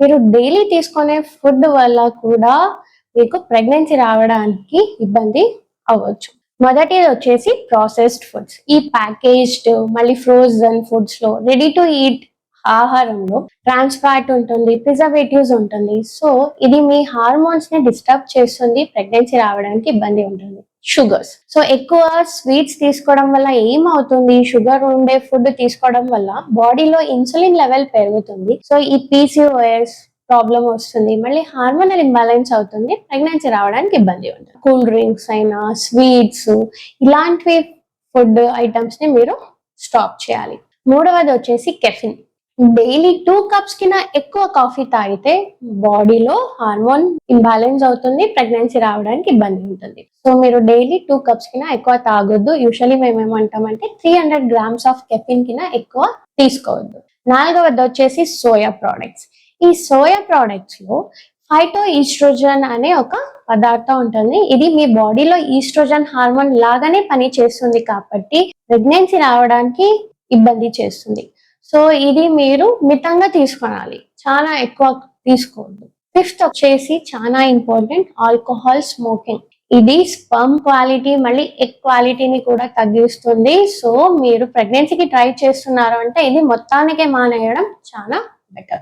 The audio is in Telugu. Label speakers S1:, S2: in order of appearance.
S1: మీరు డైలీ తీసుకునే ఫుడ్ వల్ల కూడా మీకు ప్రెగ్నెన్సీ రావడానికి ఇబ్బంది అవ్వచ్చు. మొదటిది వచ్చేసి ప్రాసెస్డ్ ఫుడ్స్ ఈ ప్యాకేజ్డ్ మళ్ళీ ఫ్రోజన్ ఫుడ్స్లో రెడీ టు ఈట్ ఆహారంలో ట్రాన్స్ ఫ్యాట్ ఉంటుంది ప్రిజర్వేటివ్స్ ఉంటుంది. సో ఇది మీ హార్మోన్స్ని డిస్టర్బ్ చేస్తుంది ప్రెగ్నెన్సీ రావడానికి ఇబ్బంది ఉంటుంది. షుగర్స్ సో ఎక్కువ స్వీట్స్ తీసుకోవడం వల్ల ఏమవుతుంది? షుగర్ ఉండే ఫుడ్ తీసుకోవడం వల్ల బాడీలో ఇన్సులిన్ లెవెల్ పెరుగుతుంది. సో ఈ పీసీఓఎస్ ప్రాబ్లం వస్తుంది. మళ్ళీ హార్మోనల్ ఇంబ్యాలెన్స్ అవుతుంది. ప్రెగ్నెన్సీ రావడానికి ఇబ్బంది ఉంటుంది. కూల్ డ్రింక్స్ అయినా స్వీట్స్ ఇలాంటివి ఫుడ్ ఐటమ్స్ని మీరు స్టాప్ చేయాలి. మూడవది వచ్చేసి కెఫిన్ డైలీ టూ కప్స్ కింద ఎక్కువ కాఫీ తాగితే బాడీలో హార్మోన్ ఇంబ్యాలెన్స్ అవుతుంది ప్రెగ్నెన్సీ రావడానికి ఇబ్బంది ఉంటుంది. సో మీరు డైలీ టూ కప్స్ కింద ఎక్కువ తాగొద్దు. యూజువలీ మేము ఏమంటామంటే three hundred grams of caffeine కింద ఎక్కువ తీసుకోవద్దు. నాలుగవది వచ్చేసి సోయా ప్రోడక్ట్స్ ఈ సోయా ప్రోడక్ట్స్లో ఫైటో ఈస్ట్రోజన్ అనే ఒక పదార్థం ఉంటుంది. ఇది మీ బాడీలో ఈస్ట్రోజన్ హార్మోన్ లాగానే పని చేస్తుంది కాబట్టి ప్రెగ్నెన్సీ రావడానికి ఇబ్బంది చేస్తుంది. సో ఇది మీరు మితంగా తీసుకోవాలి. చాలా ఎక్కువ తీసుకోవద్దు. ఫిఫ్త్ వచ్చేసి చాలా ఇంపార్టెంట్ ఆల్కహాల్ స్మోకింగ్. ఇది స్పమ్ క్వాలిటీ మళ్ళీ ఎగ్ క్వాలిటీని కూడా తగ్గిస్తుంది. సో మీరు ప్రెగ్నెన్సీకి ట్రై చేస్తున్నారు అంటే ఇది మొత్తానికే మానేయడం చాలా బెటర్.